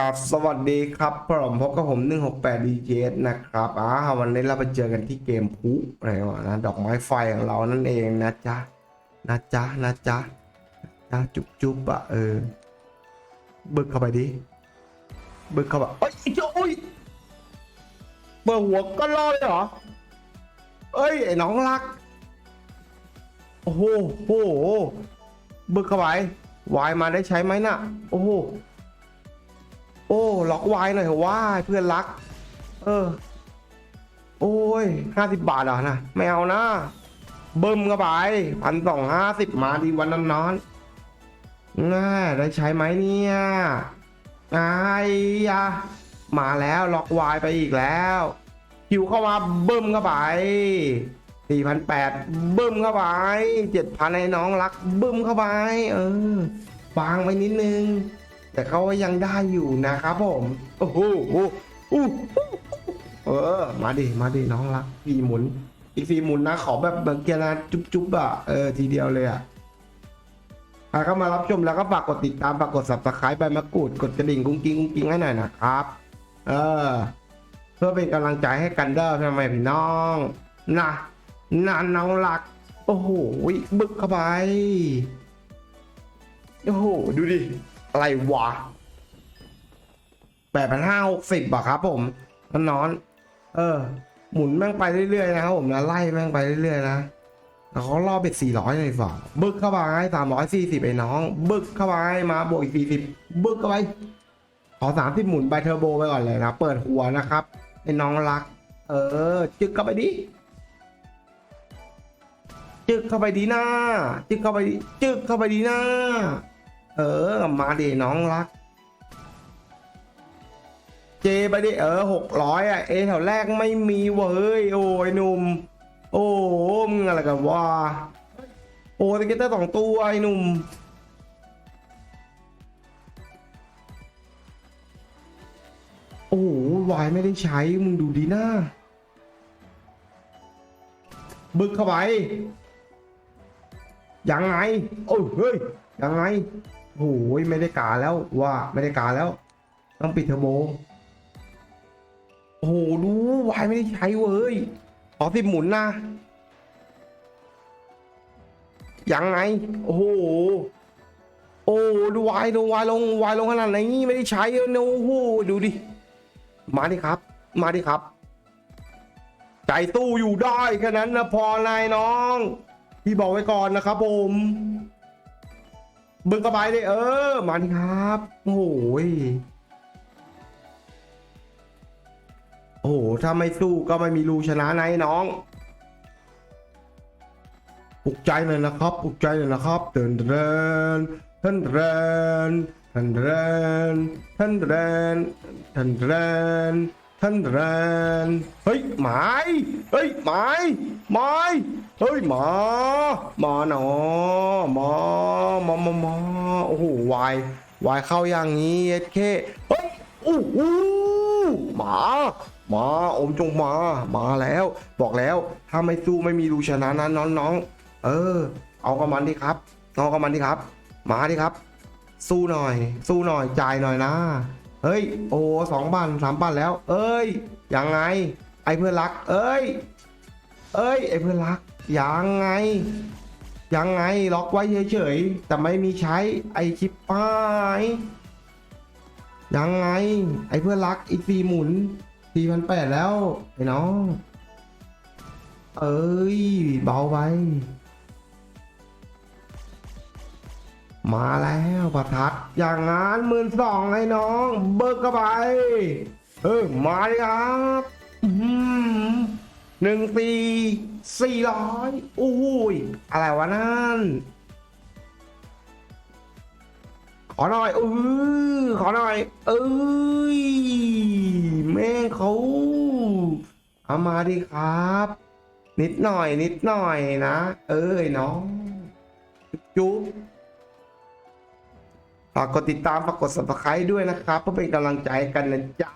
กับสวัสดีครับผมพบกับผม 168 DJs นะครับอ่าวันนี้เราไปเจอกันที่เกมพุอะไรวะนะดอกไม้ไฟของเรานั่นเองนะจ๊ะนะจ๊ะนะจ๊ะนะจุ๊บจุ๊บอะเออบึกเข้าไปดิบึกเข้าไปเอ้ยไอ้เจ้าอุ้ยเปิดหัวก็รอเลยเหรอเอ้ยไอ้น้องรักโอ้โหโอ้โหบึกเข้าไปวายมาได้ใช้ไหมน่ะ โอ้โห โอ้ล็อกไว้หน่อยว่าเพื่อนรัก เออ โอ้ยห้าสิบบาทเหรอนะไม่เอานะเบิ่มก็ไปพันสองห้าสิบมาดีวันนั้นนอนง่าได้ใช้ไหมเนี่ยไอ้ยะมาแล้วล็อกไวายไปอีกแล้วคิวเข้ามาเบิ่มเข้าไปสี่พันแปดเบิ่มเข้าไปเจ็ดพันให้น้องรักเบิ่มเข้าไป เออวางไปนิดนึง แต่เขาก็ยังได้อยู่นะครับผม โอ้โหโอ้โหเออ มาดิ มาดิน้องรักฟีหมุน อีกฟีหมุนนะ ขอแบบเบอร์เกียร์นะจุ๊บๆอะ เออ ทีเดียวเลยอะใครเข้ามารับชมแล้วก็ฝากกดติดตามฝากกด subscribe ใบมะกรูด กดกระดิ่งกุ้งกิ้งกุ้งกิ้งให้หน่อยนะครับ เออ เพื่อเป็นกำลังใจให้กันเด้อทำไมพี่น้องนะนะน้องรัก โอ้โหบึกเข้าไป โอ้โห ดูดิ อะไรวะแปดพันห้าหกสิบอะครับ ผมมันนอน เออ หมุนแม่งไปเรื่อยๆนะครับผมนะไล่แม่งไปเรื่อยๆนะแล้วเขาล่อเบ็ดสี่ร้อยเลยฝ่าบึกเข้าไปสามร้อยสี่สิบไอ้น้อง บึกเข้าไปมาบวกอีกสี่สิบบึกเข้าไปขอสามสิบหมุนไปเทอร์โบไปก่อนเลยนะ เปิดหัวนะครับไอ้น้องรัก เออ จึกเข้าไปดิจึกเข้าไปดีหน้า จึกเข้าไปดิจึกเข้าไปดีหน้า เออ มาดิน้องรัก เจไปดิเออหกร้อยอะ เอแถวแรกไม่มีเว้ย โอ้ยหนุ่ม โอ้มึงอะไรกันวะโอ้สเก็ตเตอร์สองตัวไอ้หนุ่มโอ้โหวายไม่ได้ใช้ มึงดูดีหน้า บึกเข้าไป ยังไง โอ้เฮ้ย ยังไง โอ้ยไม่ได้กาแล้วว่าไม่ได้กาแล้ว ต้องปิดเทอร์โบโอ้โหดูวายไม่ได้ใช้เว้ยขอสิบหมุนนะยังไง โอ้โหโอ้ดูวายดูวายลงวายลงขนาดไหนไม่ได้ใช้เนโอ้โหดูดิมาดิครับ มาดิครับ ใจตู้อยู่ได้แค่นั้นนะพอนายน้องพี่บอกไว้ก่อนนะครับผม บึงกระบายเลยเออมาดิครับโอ้ยโอ้โหถ้าไม่สู้ก็ไม่มีรูชนะนน้องปลุกใจเลยนะครับปลุกใจเลยนะครับเดินเดินท่านเดินท่านเดินท่านเดินท่านเดิน ท่านเดินเฮ้ยหมายเฮ้ยหมายหมายเฮ้ยหมาหมาหนอหมาหมาหมาหมาโอ้โหวายวายเข้าอย่างนี้เอสเคเฮ้ยอู้หูหมาหมาอมจงมามาแล้ว บอกแล้วถ้าไม่สู้ไม่มีรูชนะนะน้องๆเออ เอากับมันดิครับเอากับมันดิครับมาดิครับ สู้หน่อย สู้หน่อยจ่ายหน่อยนะ เฮ้ย โอ้สองพันสามพันแล้ว เอ้ย ยังไง ไอเพื่อนรัก เอ้ย เอ้ย ไอเพื่อนรัก ยังไง ยังไง ล็อกไว้เฉยๆ แต่ไม่มีใช้ ไอชิปป้าย ยังไง ไอเพื่อนรัก อีกสี่หมุนสี่พันแปดแล้ว ไอ้น้อง เอ้ย เบาไป มาแล้วประทัดอย่างงั้นหมื่นสองให้น้อง เบิกเข้าไปเออมาเลยครับหนึ่งปีสี่ร้อยอุ้ยอะไรวะนั่น ขอหน่อยเออขอหน่อยเอ้ยแม่เขาเอามาดิครับ นิดหน่อย นิดหน่อยนะ เอ้ยน้องจุ๊บ ฝากกดติดตามฝากกด subscribe ด้วยนะครับ เพื่อเป็นกำลังใจกันนะจ๊ะ